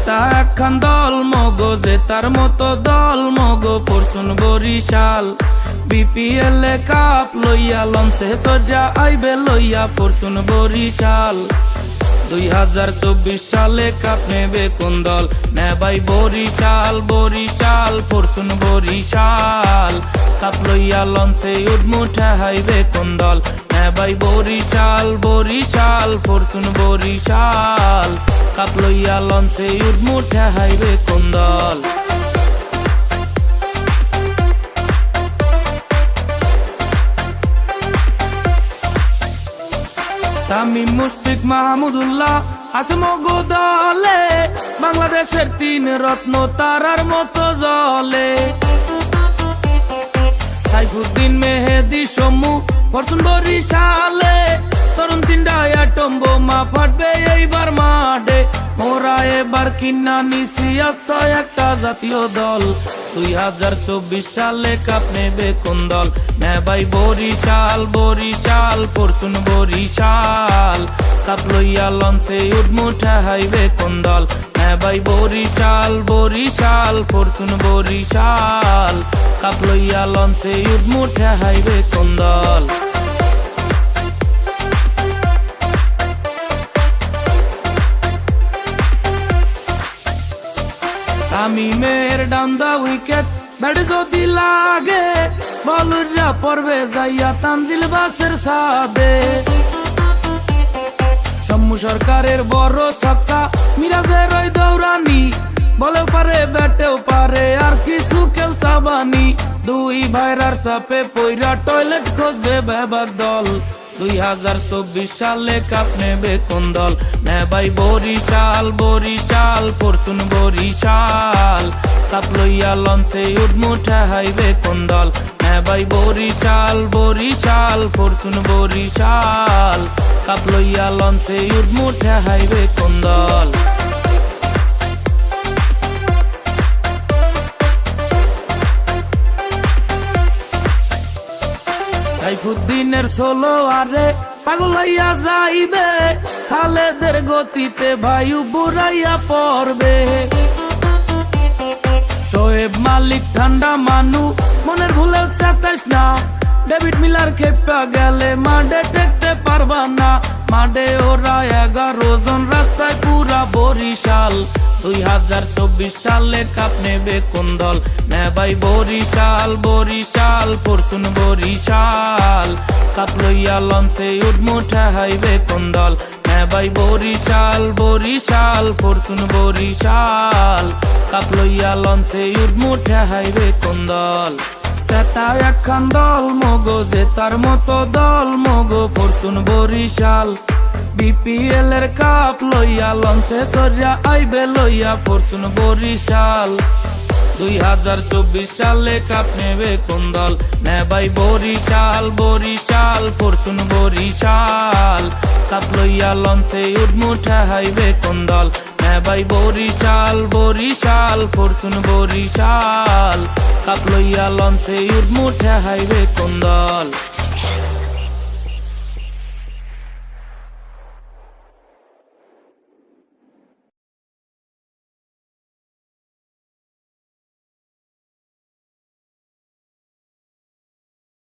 সেতা একখান দল, মগো যে তার মতো দল, মগো পরশুন বরিশাল। বিপিএল এ কাপ লইয়া লঞ্চে সজ্জা আইবে লইয়া পরশুন বরিশাল। দুই হাজার চব্বিশ সালে কাপ নেবে কোন দল? নেবাই বরিশাল বরিশাল, পরশুন বরিশাল। কাপ লইয়া লঞ্চে উঠমুঠে হাইবে কোন দল? নেবাই বরিশাল বরিশাল, পরশুন বরিশাল। লইয়া লঞ্চে কোন দল মাহমুদুল্লাহ আসমগো দলে, বাংলাদেশের তিন রত্ন তারার মতো জলে। সাইফুদ্দিন মেহেদি সমু ফরচুন বরিশালে তরুণ তিনটা অ্যাটম বোমা ফাটবে এইবার মাঠে। মোরা এবার কিনা নিছি আস্ত একটা জাতীয় দল। দুই হাজার চব্বিশ সালে কাপ নেবে কোন দল? নেবাই বরিশাল বরিশাল, পরশুন বরিশাল। কাপ লইয়া লঞ্চে উঠমুঠা হাইবে কোন দল? নেবাই বরিশাল বরিশাল, পরশুন বরিশাল। কাপ লইয়া লঞ্চে উঠমুঠা হাইবে কোন দল? আমি মেয়ের ডান্দা উইকেট ব্যাট যদি লাগে বলুরা পড়বে যাইয়া তানজিল বাসের সাদে সম্মু সরকারের বড় সক্কা মিরাজের ওই দৌড়ানি, বলেও পারে, ব্যাটেও পারে, আর কিছু কেউ সাবানি দুই ভাইরার চাপে পইরা টয়লেট খসবে বেবাক দল। দুই হাজার চব্বিশ সালে কাপ নেবে কোন দল? নেবাই বরিশাল বরিশাল, পরশুন বরিশাল। কাপ লইয়া লঞ্চে উঠমুঠা হাইবে কোন দল? নেবাই বরিশাল বরিশাল, পরশুন বরিশাল। কাপ লইয়া লঞ্চে উঠমুঠা হাইবে কোন দল? সাইফুদ্দিনের ষোলো আরে পাগল হইয়া যাইবে। খালেদের গতিতে বায়ু বুড়াইয়া পড়বে। শোয়েব মালিক ঠান্ডা মানু, মনের ভুলেও চাতাস না। ডেভিড মিলার খেপা গেলে মাডে টেকতে পারবা না। মাডে ওরা এগারো জন রাস্তায় পুরা বরিশাল। দুই হাজার চব্বিশ সালে কাপ নেবে কোন দল? নেবাই বরিশাল বরিশাল, পরশুন বরিশাল। কাপ লইয়া লঞ্চে উঠমুঠা হাইবে কোন দল? নেবাই বরিশাল বরিশাল, পরশুন বরিশাল। কাপ লইয়া লঞ্চে উঠমুঠা হাইবে কোন দল? সেতা একখান দল, মগো যে তার মতো দল, মগো ফরচুন বরিশাল। বিপিএল এর কাপ লইয়া লঞ্চে সরিয়া আইবে লইয়া ফরচুন বরিশাল। দুই হাজার চব্বিশ সালে কাপ নেবে কোন দল? নেবাই বরিশাল বরিশাল ফরচুন বরিশাল। কাপ লইয়া লঞ্চে উঠমুঠা হাইবে কোন দল? নেবাই বরিশাল বরিশাল ফরচুন বরিশাল। কাপ লইয়া লঞ্চে উঠমুঠা হাইবে কোন দল?